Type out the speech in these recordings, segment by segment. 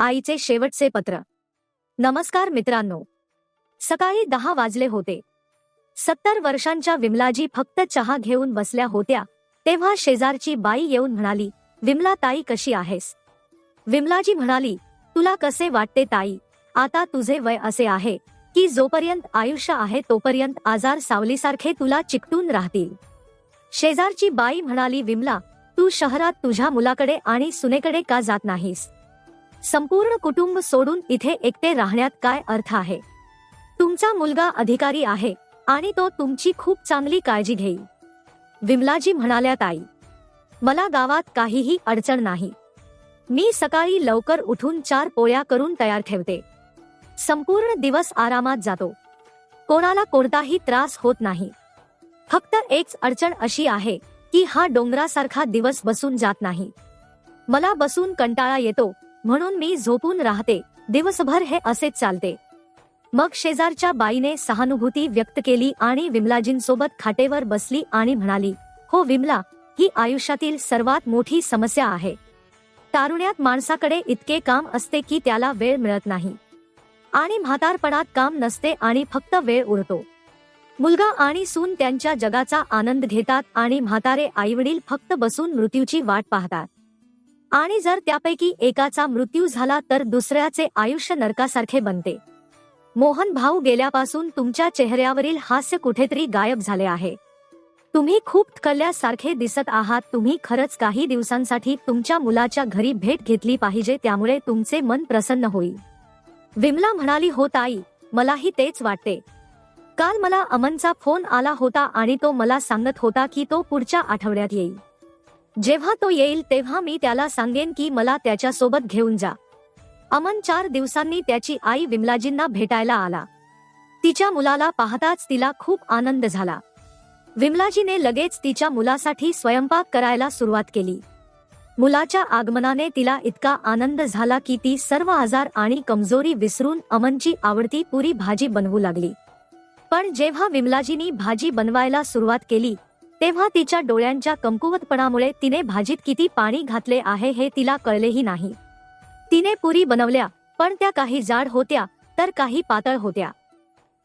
आईचे शेवटचे पत्र. नमस्कार मित्रांनो. सकाळी दहा वाजले होते. सत्तर वर्षांच्या विमलाजी फक्त चहा घेऊन बसल्या होत्या तेव्हा शेजारची बाई येऊन म्हणाली विमला ताई कशी आहेस? विमलाजी म्हणाली तुला कसे वाटते ताई? आता तुझे वय असे आहे की जोपर्यंत आयुष्य आहे तोपर्यंत आजार सावलीसारखे तुला चिकटून राहतील. शेजारची बाई म्हणाली विमला तू शहरात तुझ्या मुलाकडे आणि सुनेकडे का जात नाहीस? संपूर्ण कुटुंब सोडून इथे एकटे राहण्यात काय अर्थ आहे? तुमचा मुलगा अधिकारी आहे आणि तो तुमची खूप चांगली काळजी घेईल. विमलाजी म्हणाल्या ताई मला गावात काहीही अडचण नाही. मी सकाळी लवकर उठून चार पोळ्या करून तयार ठेवते. संपूर्ण दिवस आरामात जातो. कोणाला कोणताही त्रास होत नाही. फक्त एकच अडचण अशी आहे की हा डोंगरासारखा दिवस बसून जात नाही. मला बसून कंटाळा येतो म्हणून मी झोपून राहते. दिवसभर हे असेच चालते. मग शेजारच्या बाईने सहानुभूती व्यक्त केली आणि विमलाजींसोबत खाटेवर बसली आणि म्हणाली हो विमला ही आयुष्यातील सर्वात मोठी समस्या आहे. तारुण्यात माणसाकडे इतके काम असते की त्याला वेळ मिळत नाही. आणि म्हातारपणात काम नसते आणि फक्त वेळ उरतो. मुलगा आणि सून त्यांच्या जगाचा आनंद घेतात आणि म्हातारे आईवडील फक्त बसून मृत्यूची वाट पाहतात. आणि जर त्यापैकी एकाचा मृत्यू झाला तर दुसऱ्याचे आयुष्य नरकासारखे बनते. मोहन भाऊ गेल्यापासून तुमच्या चेहऱ्यावरील हास्य कुठेतरी गायब झाले आहे. तुम्ही खूप थकल्यासारखे दिसत आहात तुम्ही खरंच काही दिवसांसाठी तुमच्या मुलाच्या घरी भेट घेतली पाहिजे त्यामुळे तुमचे मन प्रसन्न होईल. विमला म्हणाली हो ताई मलाही तेच वाटते. काल मला अमनचा फोन आला होता आणि तो मला सांगत होता की तो पुढच्या आठवड्यात येईल. जेव्हा तो येईल तेव्हा मी त्याला सांगेन की मला त्याच्यासोबत घेऊन जा. अमन चार दिवसांनी त्याची आई विमलाजींना भेटायला आला. तिच्या मुलाला पाहताच तिला खूप आनंद झाला. विमलाजीने लगेच तिच्या मुलासाठी स्वयंपाक करायला सुरुवात केली. मुलाच्या आगमनाने तिला इतका आनंद झाला की ती सर्व आजार आणि कमजोरी विसरून अमनची आवडती पुरी भाजी बनवू लागली. पण जेव्हा विमलाजीनी भाजी बनवायला सुरुवात केली तेव्हा तिच्या डोळ्यांच्या कमकुवतपणामुळे तिने भाजीत किती पाणी घातले आहे हे तिला कळलेही नाही. तिने पुरी बनवल्या पण त्या काही जाड होत्या तर काही पातळ होत्या.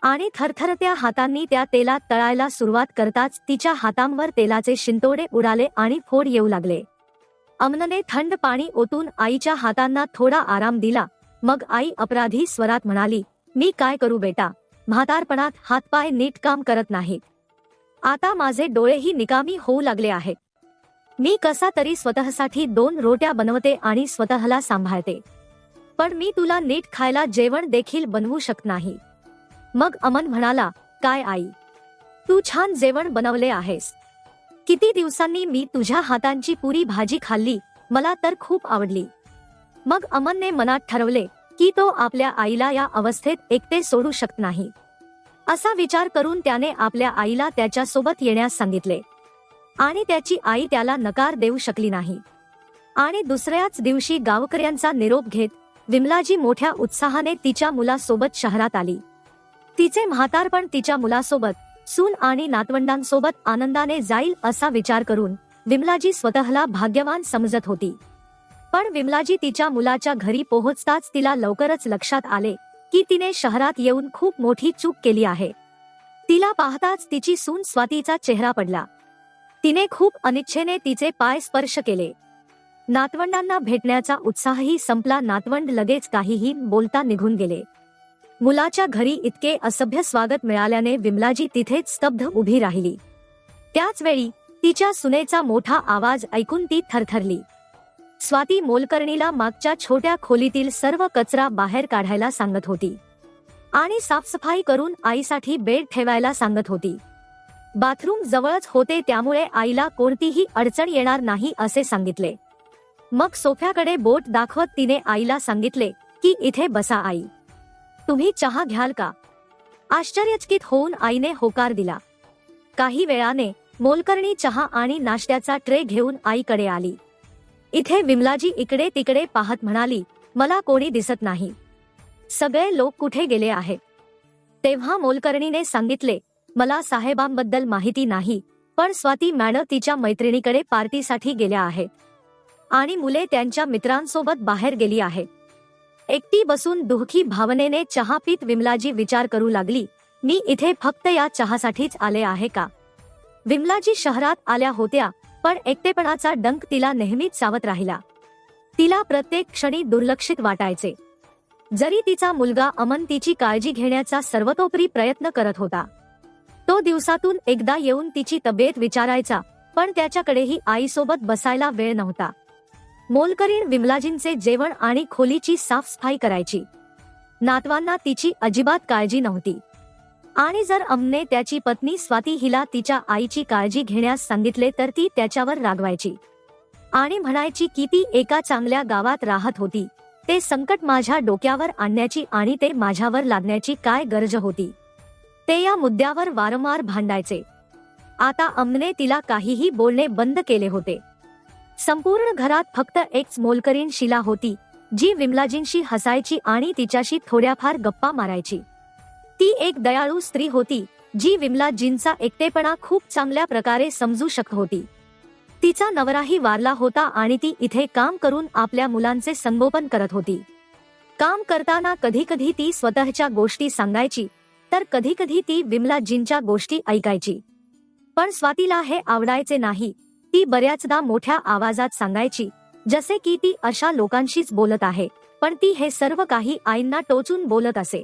आणि थरथरत्या हातांनी त्या तेलात तळायला सुरुवात करताच तिच्या हातांवर तेलाचे शिंतोडे उडाले आणि फोड येऊ लागले. अमनने थंड पाणी ओतून आईच्या हातांना थोडा आराम दिला. मग आई अपराधी स्वरात म्हणाली मी काय करू बेटा? म्हातारपणात हातपाय नीट काम करत नाहीत. आता माझे डोळेही निकामी होऊ लागले आहेत. मी कसा तरी स्वतःसाठी दोन रोट्या बनवते आणि स्वतःला सांभाळते. पण मी तुला नीट खायला जेवण देखील बनवू शकत नाही. मग अमन म्हणाला काय आई? तू छान जेवण बनवले आहेस. किती दिवसांनी मी तुझ्या हातांची पुरी भाजी खाल्ली मला तर खूप आवडली. मग अमनने मनात ठरवले की तो आपल्या आईला या अवस्थेत एकटे सोडू शकत नाही. असा विचार करून त्याने आपल्या आईला त्याच्यासोबत येण्यास सांगितले. आणि त्याची आई त्याला नकार देऊ शकली नाही. आणि दुसऱ्याच दिवशी गावकऱ्यांचा निरोप घेत विमलाजी मोठ्या उत्साहाने तिच्या मुलासोबत शहरात आली. तिचे म्हातारपण तिच्या मुलासोबत सून आणि नातवंडांसोबत आनंदाने जाईल असा विचार करून विमलाजी स्वतःला भाग्यवान समजत होती. पण विमलाजी तिच्या मुलाच्या घरी पोहोचताच तिला लवकरच लक्षात आले की तिने शहरात येऊन खूप मोठी चूक केली आहे. तिला पाहताच तिची सून स्वातीचा चेहरा पडला. तिने खूप अनिच्छेने तिचे पाय स्पर्श केले. नातवंडांना भेटण्याचा उत्साहही संपला नातवंड लगेच काहीही बोलता निघून गेले. मुलाच्या घरी इतके असभ्य स्वागत मिळाल्याने विमलाजी तिथेच स्तब्ध उभी राहिली. त्याच वेळी तिच्या सुनेचा मोठा आवाज ऐकून ती थरथरली. स्वाती मोलकर्णीला मागच्या छोट्या खोलीतील सर्व कचरा बाहेर काढायला सांगत होती. आणि साफसफाई करून आईसाठी बेड ठेवायला सांगत होती. बाथरूम जवळच होते त्यामुळे आईला कोणतीही अडचण येणार नाही असे सांगितले. मग सोफ्याकडे बोट दाखवत तिने आईला सांगितले की इथे बसा आई. तुम्ही चहा घ्याल का? आश्चर्यचकित होऊन आईने होकार दिला. काही वेळाने मोलकर्णी चहा आणि नाश्त्याचा ट्रे घेऊन आईकडे आली. इथे विमलाजी इकडे तिकडे पाहत म्हणाली मला कोणी दिसत नाही. सगळे लोक कुठे गेले आहे? तेव्हा मोलकर्णीने सांगितले मला साहेबांबद्दल माहिती नाही पण स्वाती मॅडम तिच्या मैत्रिणीकडे पार्टीसाठी गेल्या आहेत. आणि मुले त्यांच्या मित्रांसोबत बाहेर गेली आहे. एकटी बसून दुःखी भावनेने चहा पीत विमलाजी विचार करू लागली मी इथे फक्त या चहासाठीच आले आहे का? विमलाजी शहरात आल्या होत्या पण एकटेपणाचा डंक तिला नेहमीच सावत राहिला. तिला प्रत्येक क्षणी दुर्लक्षित वाटायचे. जरी तिचा मुलगा अमन तिची काळजी घेण्याचा सर्वतोपरी प्रयत्न करत होता. तो दिवसातून एकदा येऊन तिची तब्येत विचारायचा पण त्याच्याकडेही आईसोबत बसायला वेळ नव्हता. मोलकरीण विमलाजींचे जेवण आणि खोलीची साफसफाई करायची. नातवांना तिची अजिबात काळजी नव्हती. आणि जर अमने त्याची पत्नी स्वाती हिला तिच्या आईची काळजी घेण्यास सांगितले तर ती त्याच्यावर रागवायची. आणि म्हणायची की ती एका चांगल्या गावात राहत होती. ते संकट माझ्या डोक्यावर आणण्याची आणि ते माझ्यावर लादण्याची काय गरज होती? ते या मुद्द्यावर वारंवार भांडायचे. आता अमने तिला काहीही बोलणे बंद केले होते. संपूर्ण घरात फक्त एक मोलकरीण शिला होती जी विमलाजींशी हसायची आणि तिच्याशी थोड्याफार गप्पा मारायची. ती एक दयाळू स्त्री होती जी विमलाजींचा एकटेपणा खूप चांगल्या प्रकारे समजू शकत होती. तिचा नवराही वारला होता आणि ती इथे काम करून आपल्या मुलांचे संगोपन करत होती. काम करताना कधी कधी ती स्वतःच्या गोष्टी सांगायची तर कधी कधी ती विमलाजींच्या गोष्टी ऐकायची. पण स्वातीला हे आवडायचे नाही ती बऱ्याचदा मोठ्या आवाजात सांगायची जसे की ती अशा लोकांशीच बोलत आहे पण ती हे सर्व काही आईंना टोचून बोलत असे.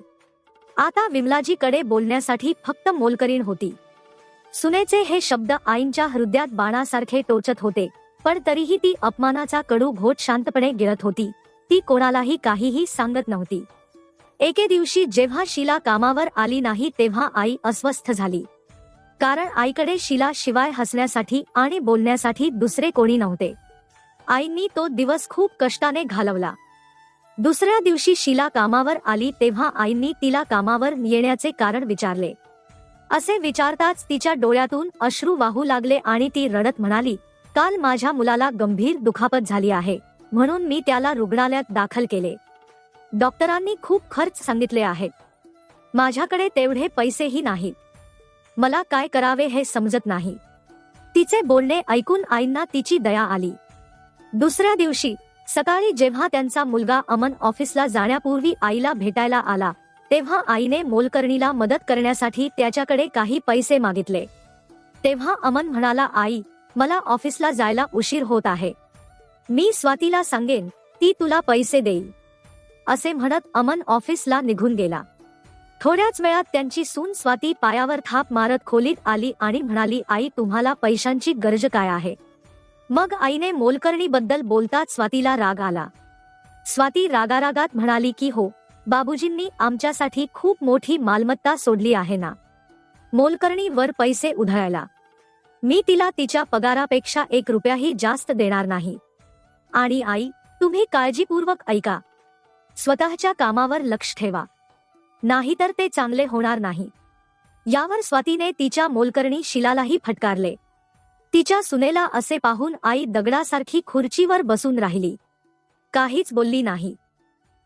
आता विमलाजीकडे बोलण्यासाठी फक्त मोलकरीण होती. सुनेचे हे शब्द आईंच्या हृदयात बाणासारखे टोचत होते पण तरीही ती अपमानाचा कडू घोट शांतपणे गिळत होती. ती कोणालाही काहीही सांगत नव्हती. एके दिवशी जेव्हा शिला कामावर आली नाही तेव्हा आई अस्वस्थ झाली. कारण आईकडे शिला शिवाय हसण्यासाठी आणि बोलण्यासाठी दुसरे कोणी नव्हते. आईंनी तो दिवस खूप कष्टाने घालवला. दुसऱ्या दिवशी शिला कामावर आली तेव्हा आईंनी तिला कामावर येण्याचे कारण विचारले. असे विचारताच तिच्या डोळ्यातून अश्रू वाहू लागले आणि ती रडत म्हणाली काल माझ्या मुलाला गंभीर दुखापत झाली आहे म्हणून मी त्याला रुग्णालयात दाखल केले. डॉक्टरांनी खूप खर्च सांगितले आहेत माझ्याकडे तेवढे पैसेही नाहीत. मला काय करावे हे समजत नाही. तिचे बोलणे ऐकून आईंना तिची दया आली. दुसऱ्या दिवशी सकाळी जेव्हा त्यांचा मुलगा अमन ऑफिसला जाण्यापूर्वी आईला भेटायला आला तेव्हा आईने मोलकर्णीला मदत करण्यासाठी त्याच्याकडे काही पैसे मागितले. तेव्हा अमन म्हणाला आई मला ऑफिसला जायला उशीर होत आहे. मी स्वातीला सांगेन ती तुला पैसे देईल. असे म्हणत अमन ऑफिसला निघून गेला. थोड्याच वेळात त्यांची सून स्वाती पायावर थाप मारत खोलीत आली आणि म्हणाली आई तुम्हाला पैशांची गरज काय आहे? मग आईने मोलकर्णीबद्दल बोलताच स्वातीला राग आला. स्वाती रागारागात म्हणाली की हो बाबूजींनी आमच्यासाठी खूप मोठी मालमत्ता सोडली आहे ना. मोलकर्णी वर पैसे उधळायला मी तिला तिच्या पगारापेक्षा एक रुपयाही जास्त देणार नाही. आणि आई तुम्ही काळजीपूर्वक ऐका. स्वतःच्या कामावर लक्ष ठेवा. नाहीतर ते चांगले होणार नाही. यावर स्वातीने तिच्या मोलकर्णी शिलालाही फटकारले. तिच्या सुनेला असे पाहून आई दगडासारखी खुर्चीवर बसून राहिली. काहीच बोलली नाही.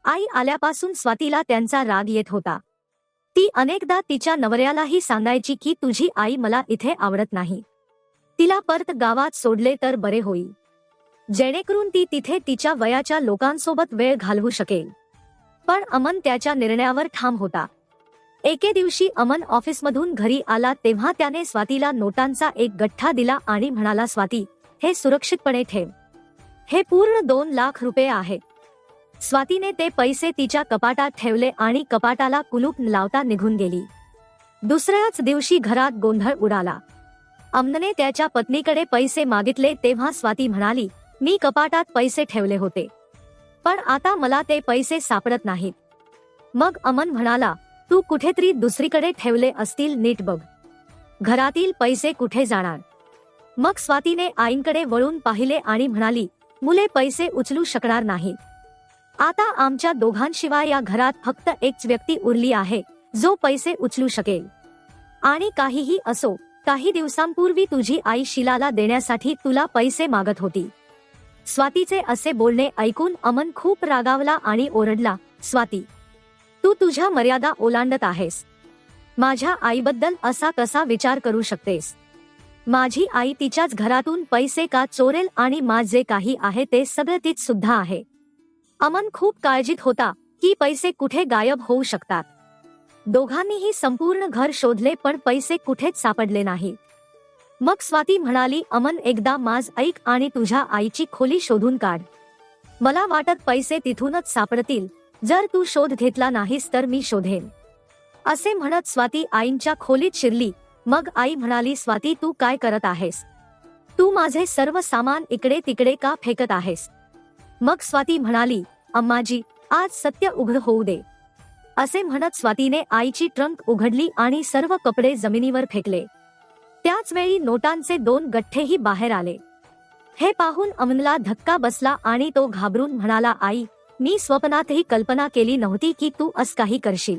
आई आल्यापासून स्वातीला त्यांचा राग येत होता. ती अनेकदा तिच्या नवऱ्यालाही सांगायची की तुझी आई मला इथे आवडत नाही. तिला परत गावात सोडले तर बरे होईल. जेणेकरून ती तिथे तिच्या वयाच्या लोकांसोबत वेळ घालवू शकेल. पण अमन त्याच्या निर्णयावर ठाम होता. एके दिवशी अमन ऑफिसमधून घरी आला तेव्हा त्याने स्वातीला नोटांचा एक गठ्ठा दिला आणि म्हणाला स्वाती हे सुरक्षितपणे ठेव. हे पूर्ण दोन लाख रुपये आहे. स्वातीने ते पैसे तिच्या कपाटात ठेवले आणि कपाटाला कुलूप लावता निघून गेली. दुसऱ्याच दिवशी घरात गोंधळ उडाला. अमनने त्याच्या पत्नीकडे पैसे मागितले तेव्हा स्वाती म्हणाली मी कपाटात पैसे ठेवले होते. पण आता मला ते पैसे सापडत नाहीत. मग अमन म्हणाला तू कुठेतरी दुसरीकडे ठेवले असतील नीट बघ. घरातील पैसे कुठे जाणार? मग स्वातीने आईंकडे वळून पाहिले आणि म्हणाली मुले पैसे उचलू शकणार नाहीत आता आमच्या दोघांशिवाय या घरात फक्त एकच व्यक्ती उरली आहे जो पैसे उचलू शकेल. आणि काहीही असो काही दिवसांपूर्वी तुझी आई शिलाला देण्यासाठी तुला पैसे मागत होती. स्वातीचे असे बोलणे ऐकून अमन खूप रागावला आणि ओरडला स्वाती तू तुझ्या मर्यादा ओलांडत आहेस. माझ्या आईबद्दल असा कसा विचार करू शकतेस? माझी आई तिच्याच घरातून पैसे का चोरेल आणि माझे काही आहे ते सगळं तीच सुद्धा आहे. अमन खूप काळजीत होता की पैसे कुठे गायब होऊ शकतात. दोघांनीही संपूर्ण घर शोधले पण पैसे कुठेच सापडले नाही. मग स्वाती म्हणाली अमन एकदा माज ऐक आणि तुझ्या आईची खोली शोधून काढ. मला वाटत पैसे तिथूनच सापडतील जर तू शोध घेतला नाहीस तर मी शोधेन. असे म्हणत स्वाती आईंच्या खोलीत शिरली. मग आई म्हणाली स्वाती तू काय करत आहेस? तू माझे सर्व सामान इकडे तिकडे का फेकत आहेस? मग स्वाती म्हणाली अम्माजी आज सत्य उघड होऊ दे. असे म्हणत स्वातीने आईची ट्रंक उघडली आणि सर्व कपडे जमिनीवर फेकले. त्याच वेळी नोटांचे दोन गठ्ठेही बाहेर आले. हे पाहून अमनला धक्का बसला आणि तो घाबरून म्हणाला आई मी स्वप्नातही कल्पना केली नव्हती की तू अस काही करशील.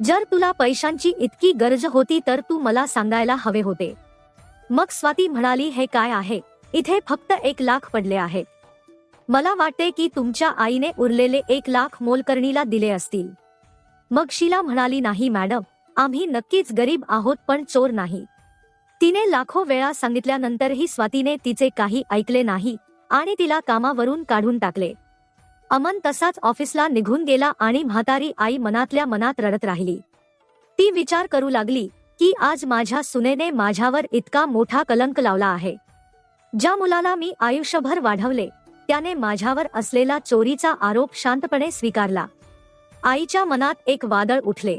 जर तुला पैशांची इतकी गरज होती तर तू मला सांगायला हवे होते. मग स्वाती म्हणाली हे काय आहे? इथे फक्त एक लाख पडले आहे मला वाटते की तुमच्या आईने उरलेले एक लाख मोलकर्णीला दिले असतील. मग शिला म्हणाली नाही मॅडम आम्ही नक्कीच गरीब आहोत पण चोर नाही. तिने लाखो वेळा सांगितल्यानंतरही स्वातीने तिचे काही ऐकले नाही आणि तिला कामावरून काढून टाकले. अमन तसाच ऑफिसला निघून गेला आणि म्हातारी आई मनातल्या मनात रडत राहिली. ती विचार करू लागली की आज माझ्या सुनेने माझ्यावर इतका मोठा कलंक लावला आहे. ज्या मुलाला मी आयुष्यभर वाढवले त्याने माझ्यावर असलेला चोरीचा आरोप शांतपणे स्वीकारला. आईच्या मनात एक वादळ उठले.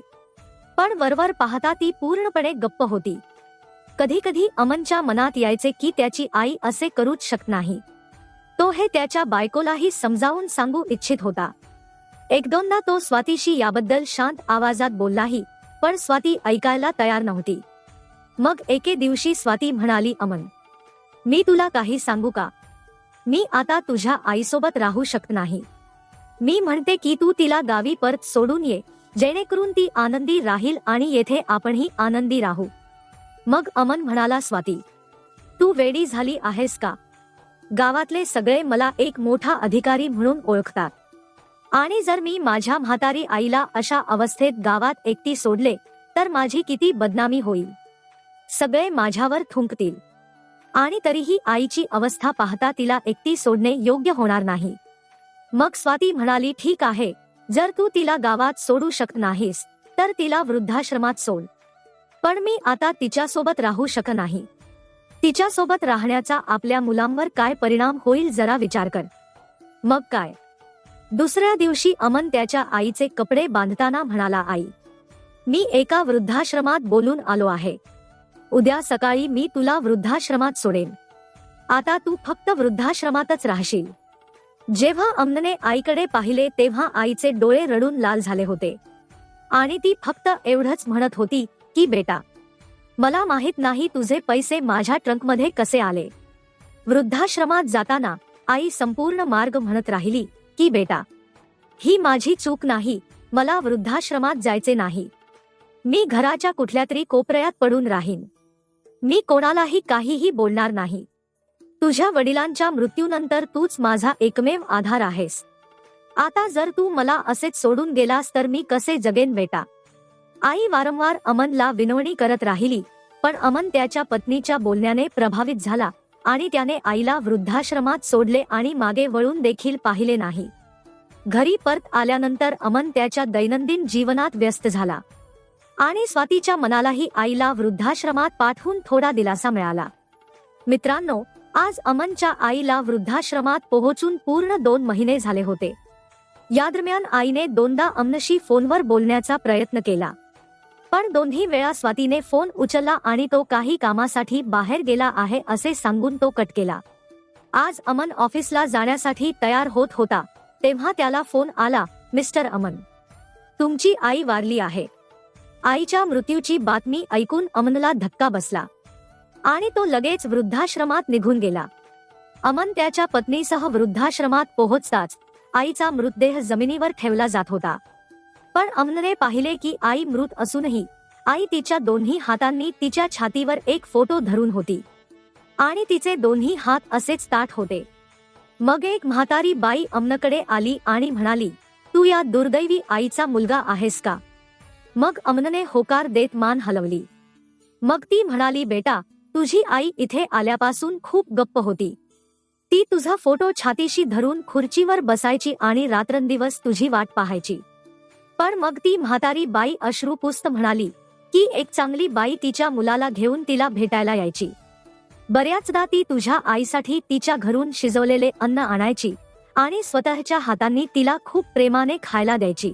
पण वरवर पाहता ती पूर्णपणे गप्प होती. कधी कधी अमनच्या मनात यायचे की त्याची आई असे करूच शकत नाही. तो हे त्याच्या बायकोलाही समजावून सांगू इच्छित होता. एक दोनदा तो स्वातीशी याबद्दल शांत आवाजात बोललाही पण स्वाती ऐकायला तयार नव्हती. मग एके दिवशी स्वाती म्हणाली अमन मी तुला काही सांगू का? मी आता तुझ्या आईसोबत राहू शकत नाही. मी म्हणते की तू तिला गावी परत सोडून ये जेणेकरून ती आनंदी राहील आणि येथे आपणही आनंदी राहू. मग अमन म्हणाला स्वाती तू वेडी झाली आहेस का? गावातले सगळे मला एक मोठा अधिकारी म्हणून ओळखतात. आणि जर मी माझ्या म्हातारी आईला अशा अवस्थेत गावात एकटी सोडले तर माझी किती बदनामी होईल. सगळे माझ्यावर थुंकतील. आणि तरीही आईची अवस्था पाहता तिला एकटी सोडणे योग्य होणार नाही. मग स्वाती म्हणाली ठीक आहे. जर तू तिला गावात सोडू शकत नाहीस तर तिला वृद्धाश्रमात सोड. पण मी आता तिच्यासोबत राहू शक नाही. तिच्यासोबत राहण्याचा आपल्या मुलांवर काय परिणाम होईल जरा विचार कर. मग काय? दुसऱ्या दिवशी अमन त्याच्या आईचे कपडे बांधताना म्हणाला आई मी एका वृद्धाश्रमात बोलून आलो आहे. उद्या सकाळी मी तुला वृद्धाश्रमात सोडेन. आता तू फक्त वृद्धाश्रमातच राहशील. जेव्हा अमनने आईकडे पाहिले तेव्हा आईचे डोळे रडून लाल झाले होते. आणि ती फक्त एवढंच म्हणत होती की बेटा मला माहीत नाही तुझे पैसे माझ्या ट्रंकमध्ये कसे आले. वृद्धाश्रमात जाताना आई संपूर्ण मार्ग म्हणत राहिली की बेटा ही माझी चूक नाही मला वृद्धाश्रमात जायचे नाही. मी घराच्या कुठल्या तरी कोपऱ्यात पडून राहीन. मी कोणालाही काहीही बोलणार नाही. तुझ्या वडिलांच्या मृत्यूनंतर तूच माझा एकमेव आधार आहेस. आता जर तू मला असेच सोडून गेलास तर मी कसे जगेन बेटा? आई वारंवार अमनला विनवणी करत राहिली पण अमन त्याच्या पत्नीच्या बोलण्याने प्रभावित झाला आणि त्याने आईला वृद्धाश्रमात सोडले आणि मागे वळून देखील पाहिले नाही. घरी परत आल्यानंतर अमन त्याच्या दैनंदिन जीवनात व्यस्त झाला. आणि स्वातीच्या मनालाही आईला वृद्धाश्रमात पाठवून थोडा दिलासा मिळाला. मित्रांनो आज अमनच्या आईला वृद्धाश्रमात पोहोचून पूर्ण दोन महिने झाले होते. या दरम्यान आईने दोनदा अमनशी फोनवर बोलण्याचा प्रयत्न केला. पण दोन्ही वेळा स्वातीने फोन उचलला आणि तो काही कामासाठी बाहेर गेला आहे असे सांगून तो कट केला. आज अमन ऑफिसला जाण्यासाठी तयार होत होता तेव्हा त्याला फोन आला मिस्टर अमन. तुमची आई वारली आहे. आईच्या मृत्यूची बातमी ऐकून अमनला धक्का बसला. आणि तो लगेच वृद्धाश्रमात निघून गेला. अमन त्याच्या पत्नीसह वृद्धाश्रमात पोहोचताच आईचा मृतदेह जमिनीवर ठेवला जात होता. पण अमनने पाहिले की आई मृत असूनही आई तिच्या दोन्ही हातांनी तिच्या छातीवर एक फोटो धरून होती. आणि तिचे दोन्ही हात असेच ताट होते. मग एक म्हातारी बाई अमनकडे आली आणि म्हणाली तू या दुर्दैवी आईचा मुलगा आहेस का? मग अमनने होकार देत मान हलवली. मग ती म्हणाली बेटा तुझी आई इथे आल्यापासून खूप गप्प होती. ती तुझा फोटो छातीशी धरून खुर्चीवर बसायची आणि रात्रंदिवस तुझी वाट पाहायची. पण मग ती म्हातारी बाई अश्रुपुस्त म्हणाली की एक चांगली बाई तिच्या मुलाला घेऊन तिला भेटायला यायची. बऱ्याचदा ती तुझ्या आईसाठी तिच्या घरून शिजवलेले अन्न आणायची आणि स्वतःच्या हातांनी तिला खूप प्रेमाने खायला द्यायची.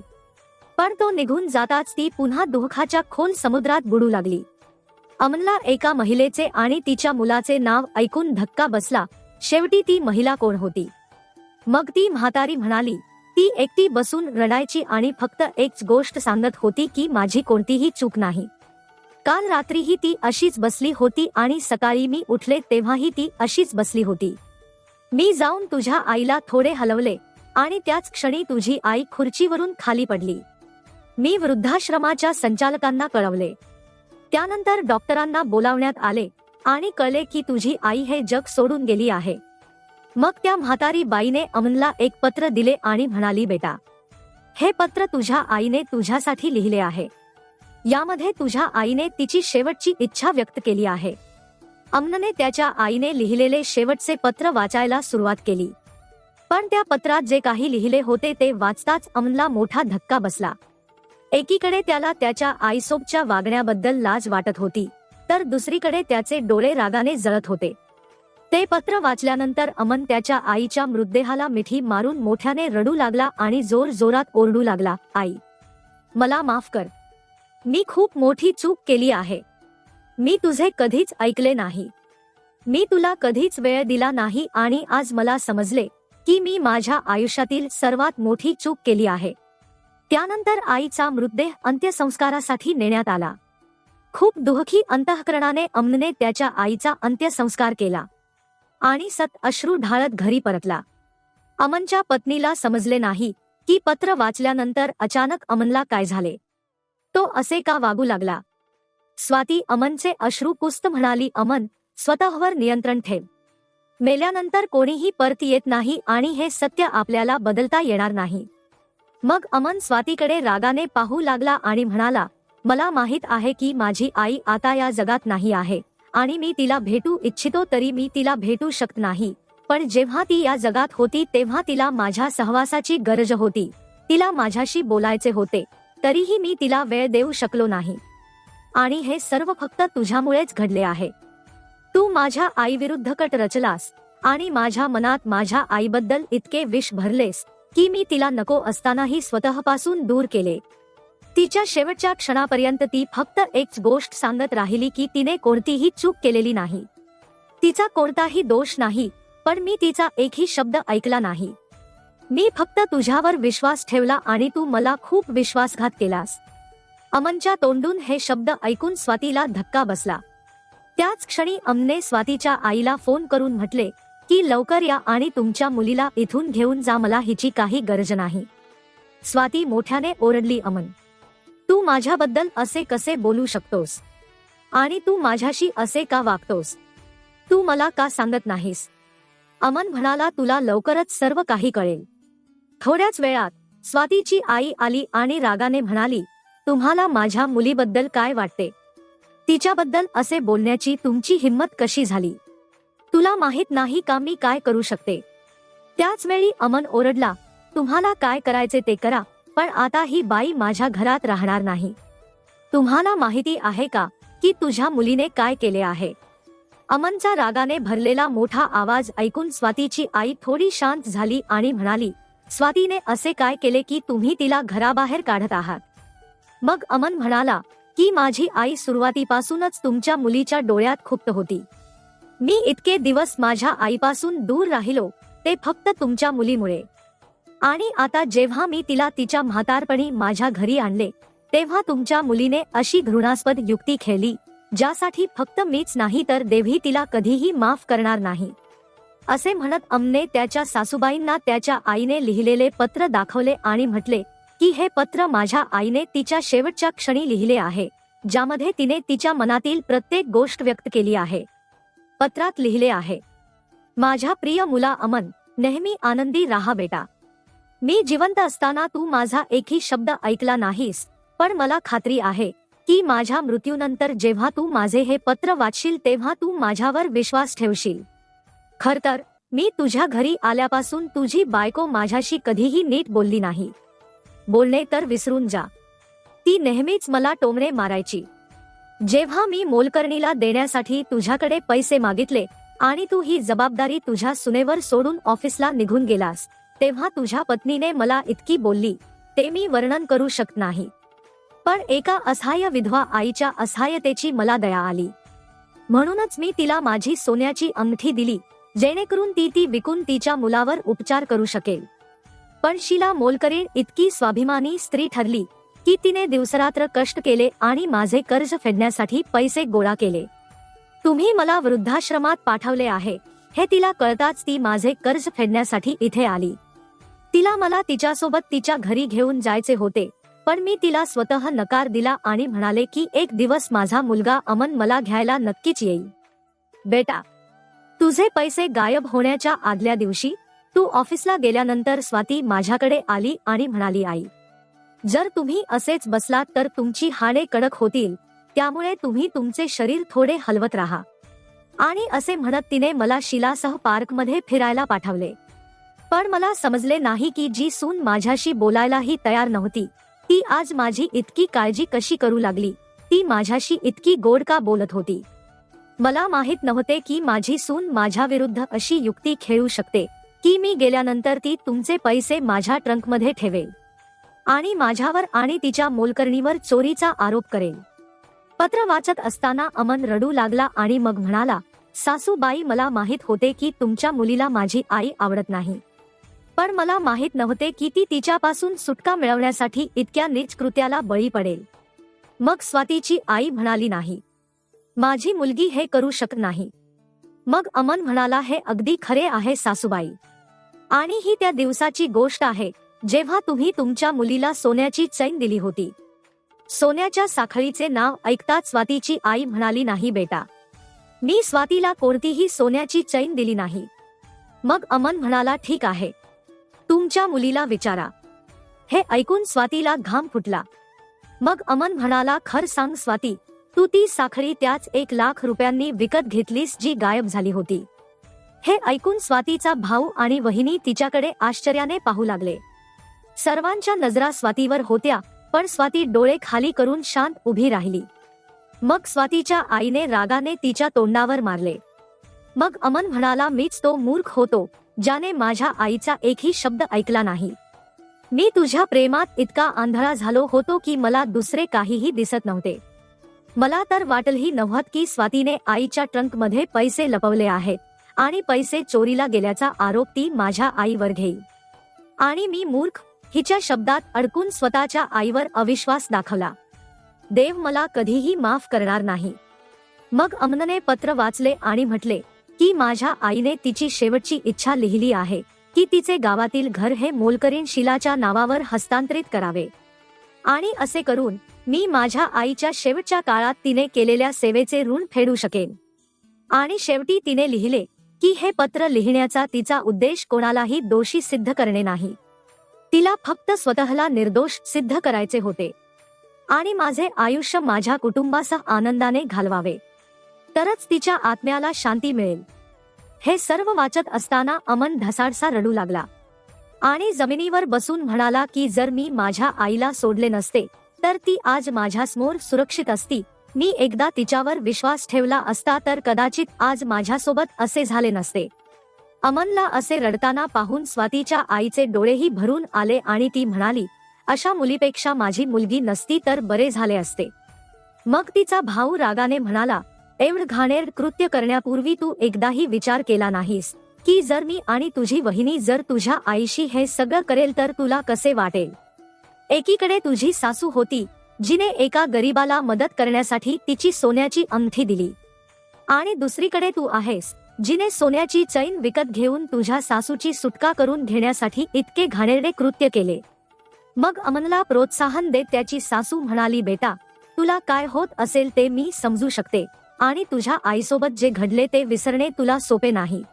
पण तो निघून जाताच ती पुन्हा दुःखाच्या खोल समुद्रात बुडू लागली. अमनला एका महिलेचे आणि तिच्या मुलाचे नाव ऐकून धक्का बसला. शेवटी ती महिला कोण होती? मग ती म्हातारी म्हणाली ती एकटी बसून रडायची आणि फक्त एकच गोष्ट सांगत होती की माझी कोणतीही चूक नाही. काल रात्रीही ती अशीच बसली होती आणि सकाळी मी उठले तेव्हाही ती अशीच बसली होती. मी जाऊन तुझ्या आईला थोडे हलवले आणि त्याच क्षणी तुझी आई खुर्चीवरून खाली पडली. मी वृद्धाश्रमाच्या संचालकांना कळवले. त्यानंतर डॉक्टरांना बोलावण्यात आले आणि कळले की तुझी आई हे जग सोडून गेली आहे. मग त्या म्हातारी बाईने अमनला एक पत्र दिले आणि म्हणाली बेटा हे पत्र तुझ्या आईने तुझ्यासाठी लिहिले आहे. यामध्ये तुझ्या आईने तिची शेवटची इच्छा व्यक्त केली आहे. अमनने त्याच्या आईने लिहिलेले शेवटचे पत्र वाचायला सुरुवात केली. पण त्या पत्रात जे काही लिहिले होते ते वाचताच अमनला मोठा धक्का बसला. एकीकडे त्याला त्याच्या आईसोबच्या वागण्याबद्दल लाज वाटत होती तर दुसरीकडे त्याचे डोळे रागाने जळत होते. ते पत्र वाचल्यानंतर अमन त्याच्या आईच्या मृतदेहाला मिठी मारून मोठ्याने रडू लागला आणि जोर जोरात ओरडू लागला आई मला माफ कर. मी खूप मोठी चूक केली आहे. मी तुझे कधीच ऐकले नाही. मी तुला कधीच वेळ दिला नाही आणि आज मला समजले की मी माझ्या आयुष्यातील सर्वात मोठी चूक केली आहे. त्यानंतर आईचा मृतदेह अंत्यसंस्कारासाठी नेण्यात आला. खूप दुःखी अंतःकरणाने अमनने त्याच्या आईचा अंत्यसंस्कार केला. आणि सत अश्रू ढाळत घरी परतला. अमनच्या पत्नीला समजले नाही की पत्र वाचल्यानंतर अचानक अमनला काय झाले. तो असे का वागू लागला? स्वाती अमनचे अश्रू पुस्त म्हणाली अमन स्वतःवर नियंत्रण ठेव. मेल्यानंतर कोणीही परत येत नाही आणि हे सत्य आपल्याला बदलता येणार नाही. मग अमन स्वातीकडे रागाने पाहू लागला आणि म्हणाला मला माहीत आहे की माझी आई आता या जगात नाही आहे. आणि मी तिला भेटू इच्छितो तरी मी तिला भेटू शकत नाही. पण जेव्हा ती या जगात होती तेव्हा तिला माझ्या सहवासाची गरज होती. तिला माझ्याशी बोलायचे होते. तरीही मी तिला वेळ देऊ शकलो नाही. आणि हे सर्व फक्त तुझ्यामुळेच घडले आहे. तू माझ्या आईविरुद्ध कट रचलास. आणि माझ्या मनात माझ्या आईबद्दल इतके विष भरलेस की मी तिला नको असतानाही स्वतःपासून दूर केले. तिच्या शेवटच्या क्षणापर्यंत ती फक्त एक गोष्ट सांगत राहिली की तिने कोणतीही चूक केलेली नाही. तिचा कोणताही दोष नाही पण मी तिचा एकही शब्द ऐकला नाही. मी फक्त तुझ्यावर विश्वास ठेवला आणि तू मला खूप विश्वासघात केलास. अमनच्या तोंडून हे शब्द ऐकून स्वातीला धक्का बसला. त्याच क्षणी अमने स्वातीच्या आईला फोन करून म्हटले की लवकर या आणि तुमच्या मुलीला इथून घेऊन जा मला हिची काही गरज नाही. स्वाती मोठ्याने ओरडली अमन. तू माझ्याबद्दल असे कसे बोलू शकतोस? आणि तू माझ्याशी असे का वागतोस? तू मला का सांगत नाहीस? अमन म्हणाला तुला लवकरच सर्व काही कळेल. थोड्याच वेळात स्वातीची आई आली आणि रागाने म्हणाली तुम्हाला माझ्या मुलीबद्दल काय वाटते? तिच्याबद्दल असे बोलण्याची तुमची हिंमत कशी झाली? तुला माहीत नाही का मी काय करू शकते? त्याच वेळी अमन ओरडला तुम्हाला काय करायचे ते करा. पण आता ही बाई माझ्या घरात राहणार नाही. तुम्हाला माहिती आहे का की तुझ्या मुलीने काय केले आहे? अमनचा रागाने भरलेला मोठा आवाज ऐकून स्वातीची आई थोडी शांत झाली आणि म्हणाली स्वातीने असे काय केले की तुम्ही तिला घराबाहेर काढत आहात? मग अमन म्हणाला की माझी आई सुरुवातीपासूनच तुमच्या मुलीच्या डोळ्यात खुप्त होती. मी इतके दिवस माझ्या आईपासून दूर राहिलो ते फक्त तुमच्या मुलीमुळे. आणि आता जेव्हा मी तिला तिच्या म्हातारपणी माझ्या घरी आणले तेव्हा तुमच्या मुलीने अशी घृणास्पद युक्ती खेळली ज्यासाठी फक्त मीच नाही तर देवी तिला कधीही माफ करणार नाही. असे म्हणत अमने त्याच्या सासूबाईंना त्याच्या आईने लिहिलेले पत्र दाखवले आणि म्हटले की हे पत्र माझ्या आईने तिच्या शेवटच्या क्षणी लिहिले आहे ज्यामध्ये तिने तिच्या मनातील प्रत्येक गोष्ट व्यक्त केली आहे. पत्रात लिहिले आहे माझ्या प्रिय मुला अमन नेहमी आनंदी राहा बेटा. मी जिवंत असताना तू माझा एकही शब्द ऐकला नाहीस पण मला खात्री आहे की माझ्या मृत्यूनंतर जेव्हा तू माझे हे पत्र वाचशील तेव्हा तू माझ्यावर विश्वास ठेवशील. खर तर मी तुझ्या घरी आल्यापासून तुझी बायको माझ्याशी कधीही नीट बोलली नाही. बोलणे तर विसरून जा. ती नेहमीच मला टोमणे मारायची. जेव्हा मी मोलकर्णीला देण्यासाठी तुझ्याकडे पैसे मागितले आणि तू ही जबाबदारी तुझ्या सुनेवर सोडून ऑफिसला निघून गेलास तेव्हा तुझ्या पत्नीने मला इतकी बोलली ते मी वर्णन करू शकत नाही. पण एका असहाय्य विधवा आईच्या असहाय्यतेची मला दया आली. म्हणूनच मी तिला माझी सोन्याची अंगठी दिली जेणेकरून ती ती विकून तिच्या मुलावर उपचार करू शकेल. पण शिला मोलकरे इतकी स्वाभिमानी स्त्री ठरली की तिने दिवसरात्र कष्ट केले आणि माझे कर्ज फेडण्यासाठी पैसे गोळा केले. तुम्ही मला वृद्धाश्रमात पाठवले आहे हे तिला कळताच ती माझे कर्ज फेडण्यासाठी इथे आली. तिला मला तिच्यासोबत तिच्या घरी घेऊन जायचे होते. पण मी तिला स्वतः नकार दिला आणि म्हणाले की एक दिवस माझा मुलगा अमन मला घ्यायला नक्कीच येईल. बेटा तुझे पैसे गायब होण्याच्या आदल्या दिवशी तू ऑफिसला गेल्यानंतर स्वाती माझ्याकडे आली आणि म्हणाली आई जर तुम्ही असेच बसलात तर तुमची हाडे कडक होतील त्यामुळे तुम्ही तुमचे शरीर थोडे हलवत राहा आणि असे म्हणत तिने मला शिलासह पार्कमध्ये फिरायला पाठवले. पण मला समजले नाही की जी सून माझ्याशी बोलायलाही तयार नव्हती. ती आज माझी इतकी काळजी कशी करू लागली? ती माझ्याशी इतकी गोड का बोलत होती? मला माहीत नव्हते की माझी सून माझ्या विरुद्ध अशी युक्ती खेळू शकते की मी गेल्यानंतर ती तुमचे पैसे माझ्या ट्रंकमध्ये ठेवेल. आणि माझ्यावर आणि तिच्या मोलकर्णीवर चोरीचा आरोप करेल. पत्र वाचत असताना अमन रडू लागला आणि मग म्हणाला सासूबाई मला माहीत होते की तुमच्या मुलीला माझी आई आवडत नाही. पण मला माहीत नव्हते की ती तिच्यापासून सुटका मिळवण्यासाठी इतक्या नीच कृत्याला बळी पडेल. मग स्वातीची आई म्हणाली नाही. माझी मुलगी हे करू शकत नाही. मग अमन म्हणाला हे अगदी खरे आहे सासूबाई. आणि ही त्या दिवसाची गोष्ट आहे जेव्हा तुम्ही तुमच्या मुलीला सोन्याची चैन दिली होती. सोन्याच्या साखळीचे नाव ऐकताच स्वातीची आई म्हणाली नाही बेटा. मी स्वातीला कोणतीही सोन्याची चैन दिली नाही. मग अमन म्हणाला ठीक आहे. तुमच्या मुलीला विचारा. हे ऐकून स्वातीला घाम फुटला. मग अमन म्हणाला खर सांग स्वाती तू ती साखळी त्याच एक लाख रुपयांनी विकत घेतलीस जी गायब झाली होती. हे ऐकून स्वातीचा भाऊ आणि वहिनी तिच्याकडे आश्चर्याने पाहू लागले. सर्वांच्या नजरा स्वातीवर होत्या पण स्वाती डोळे खाली करून शांत उभी राहिली. मग स्वातीच्या आईने रागाने तिच्या तोंडावर मारले. मग अमन म्हणाला मीच तो मूर्ख होतो ज्याने माझ्या आईचा एकही शब्द ऐकला नाही. मी तुझ्या प्रेमात इतका आंधळा झालो होतो की मला दुसरे काहीही दिसत नव्हते. मला तर वाटलही नव्हत की स्वातीने आईच्या ट्रंकमध्ये पैसे लपवले आहेत आणि पैसे चोरीला गेल्याचा आरोप ती माझ्या आईवर घेईल. आणि मी मूर्ख हिच्या शब्दात अडकून स्वतःच्या आईवर अविश्वास दाखवला. देव मला कधीही माफ करणार नाही. मग अमनने पत्र वाचले आणि म्हटले की माझ्या आईने तिची शेवटची इच्छा लिहिली आहे की तिचे गावातील घर हे मोलकरीण शिलाच्या नावावर हस्तांतरित करावे. आणि असे करून मी माझ्या आईच्या शेवटच्या काळात तिने केलेल्या सेवेचे ऋण फेडू शकेन. आणि शेवटी तिने लिहिले की हे पत्र लिहिण्याचा तिचा उद्देश कोणालाही दोषी सिद्ध करणे नाही. तिला फक्त स्वतःला निर्दोष सिद्ध करायचे होते. आणि माझे आयुष्य माझ्या कुटुंबासह आनंदाने घालवावे. तरच तिच्या आत्म्याला शांती मिळेल. हे सर्व वाचत असताना अमन ढसाडसा रडू लागला. आणि जमिनीवर बसून म्हणाला की जर मी माझ्या आईला सोडले नसते तर ती आज माझ्यासमोर सुरक्षित असती. मी एकदा तिच्यावर विश्वास ठेवला असता तर कदाचित आज माझ्यासोबत असे झाले नसते. अमनला असे रडताना पाहून स्वातीच्या आईचे डोळेही भरून आले आणि ती म्हणाली अशा मुलीपेक्षा माझी मुलगी नसती तर बरे झाले असते. मग तिचा भाऊ रागाने म्हणाला एवढ घाणेर कृत्य करण्यापूर्वी तू एकदाही विचार केला नाहीस की जर मी आणि तुझी वहिनी जर तुझ्या आईशी हे सगळं करेल तर तुला कसे वाटेल? एकीकडे तुझी सासू होती जिने एका गरीबाला मदत करण्यासाठी तिची सोन्याची अंगठी दिली. आणि दुसरीकडे तू आहेस जिने सोन्याची चैन विकत घेऊन तुझ्या सासूची सुटका करून घेण्यासाठी इतके घाणेरडे कृत्य केले. मग अमनला प्रोत्साहन देत त्याची सासू म्हणाली बेटा तुला काय होत असेल ते मी समजू शकते. आणि तुझ्या आईसोबत जे घडले ते विसरणे तुला सोपे नाही.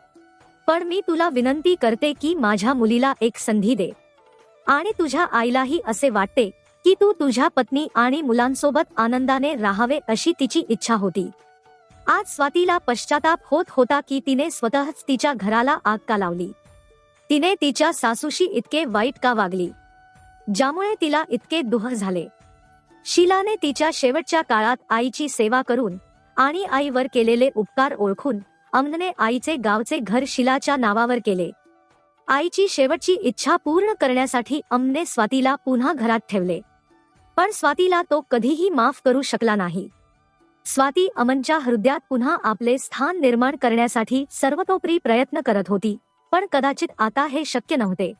पण मी तुला विनंती करते की माझ्या मुलीला एक संधी दे. आणि तुझ्या आईलाही असे वाटते की तू तुझ्या पत्नी आणि मुलांसोबत आनंदाने राहावे अशी तिची इच्छा होती. आज स्वातीला पश्चाताप होत होता की तिने स्वतःच तिच्या घराला आग का लावली. तिने तिच्या सासूशी इतके वाईट का वागली? ज्यामुळे तिला इतके दुह झाले. शीलाने तिच्या शेवटच्या काळात आईची सेवा करून आणि आईवर केलेले उपकार ओळखून अमनने आईचे गावचे घर शिलाच्या नावावर केले. आईची शेवटची इच्छा पूर्ण करण्यासाठी अमने स्वातीला पुन्हा घरात ठेवले. पण स्वातीला तो कधीही माफ करू शकला नाही. स्वाती अमनच्या हृदयात पुन्हा आपले स्थान निर्माण करण्यासाठी सर्वतोपरी प्रयत्न करत होती पण कदाचित आता हे शक्य नव्हते.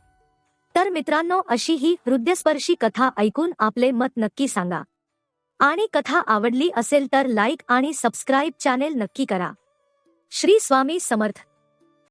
तर मित्रांनो अशी ही हृदयस्पर्शी कथा ऐकून आपले मत नक्की सांगा. आणि कथा आवडली असेल तर लाईक आणि सबस्क्राईब चॅनेल नक्की करा. श्री स्वामी समर्थ.